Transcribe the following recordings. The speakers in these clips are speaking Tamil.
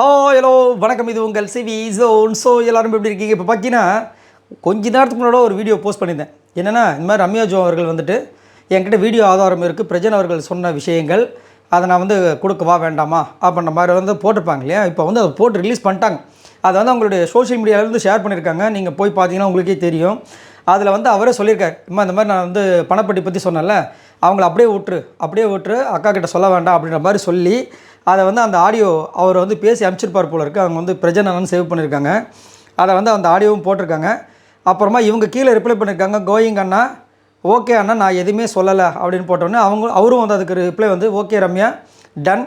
ஹோ ஹலோ வணக்கம். இது உங்கள் சிவி ஜோன். ஸோ எல்லோரும் எப்படி இருக்கீங்க? இப்போ பார்த்தீங்கன்னா கொஞ்ச நேரத்துக்கு முன்னாடி ஒரு வீடியோ போஸ்ட் பண்ணியிருந்தேன். என்னென்னா இந்த மாதிரி ரம்யா ஜோ அவர்கள் வந்துட்டு என்கிட்ட வீடியோ ஆதாரம் இருக்குது பிரஜன் அவர்கள் சொன்ன விஷயங்கள் அதை நான் வந்து கொடுக்கவா வேண்டாமா? அப்படின்ற மாதிரி வந்து போட்டிருப்பாங்க இல்லையா? இப்போ வந்து அதை போட்டு ரிலீஸ் பண்ணிட்டாங்க. அதை வந்து அவங்களுடைய சோஷியல் மீடியாவிலேருந்து ஷேர் பண்ணியிருக்காங்க. நீங்கள் போய் பார்த்தீங்கன்னா உங்களுக்கே தெரியும். அதில் வந்து அவரே சொல்லியிருக்காரு. இம்மா இந்த மாதிரி நான் வந்து பணப்பட்டி பற்றி சொன்னேன்ல அவங்கள அப்படியே விட்டுரு அப்படியே விட்டுரு அக்கா கிட்ட சொல்ல வேண்டாம் அப்படின்ற மாதிரி சொல்லி அதை வந்து அந்த ஆடியோ அவர் வந்து பேசி அனுப்பிச்சிருப்பார் போல இருக்குது அவங்க வந்து பிரஜனன்னு சேவ் பண்ணியிருக்காங்க. அதை வந்து அந்த ஆடியோவும் போட்டிருக்காங்க. அப்புறமா இவங்க கீழே ரிப்ளை பண்ணியிருக்காங்க கோயிங் அண்ணா ஓகே அண்ணா நான் எதுவுமே சொல்லலை அப்படின்னு போட்டோன்னே அவங்க அவரும் வந்து அதுக்கு ரிப்ளை வந்து ஓகே ரம்யா டன்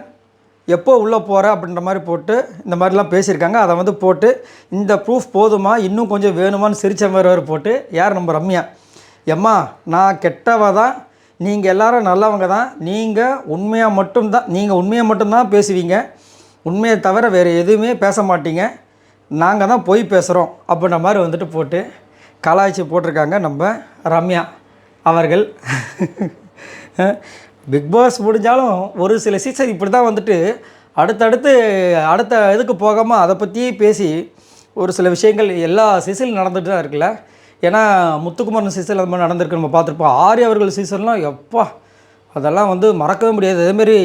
எப்போ உள்ளே போகிற அப்படின்ற மாதிரி போட்டு இந்த மாதிரிலாம் பேசியிருக்காங்க. அதை வந்து போட்டு இந்த ப்ரூஃப் போதுமா? இன்னும் கொஞ்சம் வேணுமான்னு சிரித்த மாதிரி வேறு போட்டு யார் நம்ம ரம்யா? எம்மா நான் கெட்டவ தான். நீங்கள் எல்லாரும் நல்லவங்க தான். நீங்கள் உண்மையாக மட்டும்தான் நீங்கள் உண்மையை மட்டும்தான் பேசுவீங்க. உண்மையை தவிர வேறு எதுவுமே பேச மாட்டீங்க. நாங்கள் தான் பொய் பேசுகிறோம் அப்படின்ற மாதிரி வந்துட்டு போட்டு கலாய்ச்சி போட்டிருக்காங்க நம்ம ரம்யா அவர்கள். பிக் பாஸ் முடிஞ்சாலும் ஒரு சில சீசன் இப்படி தான் வந்துட்டு அடுத்தடுத்து அடுத்த இதுக்கு போகாமல் அதை பற்றியே பேசி ஒரு சில விஷயங்கள் எல்லா சீசன்லையும் நடந்துட்டு தான் இருக்குல்ல. ஏன்னா முத்துக்குமரன் சீசன் அது மாதிரி நடந்திருக்கு நம்ம பார்த்துருப்போம். ஆரி அவர்கள் சீசன்லாம் எப்பா அதெல்லாம் வந்து மறக்கவே முடியாது. அதேமாரி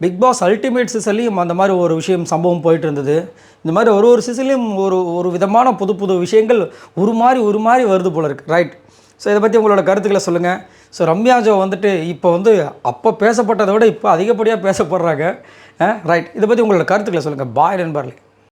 பிக் பாஸ் அல்டிமேட் சீசன்லேயும் அந்த மாதிரி ஒரு விஷயம் சம்பவம் போயிட்டு இருந்தது. இந்த மாதிரி ஒரு ஒரு சீசன்லேயும் ஒரு ஒரு விதமான புது புது விஷயங்கள் ஒரு மாதிரி ஒரு மாதிரி வருது போல இருக்குது ரைட் ஸோ இதை பற்றி உங்களோட கருத்துக்களை சொல்லுங்கள் ஸோ ரம்யா ஜோ வந்துட்டு இப்போ வந்து அப்போ பேசப்பட்டதை விட இப்போ அதிகப்படியாக பேசப்படுறாங்க. ரைட் இதை பற்றி உங்களோட கருத்துக்களை சொல்லுங்கள் பாய் நண்பர்களே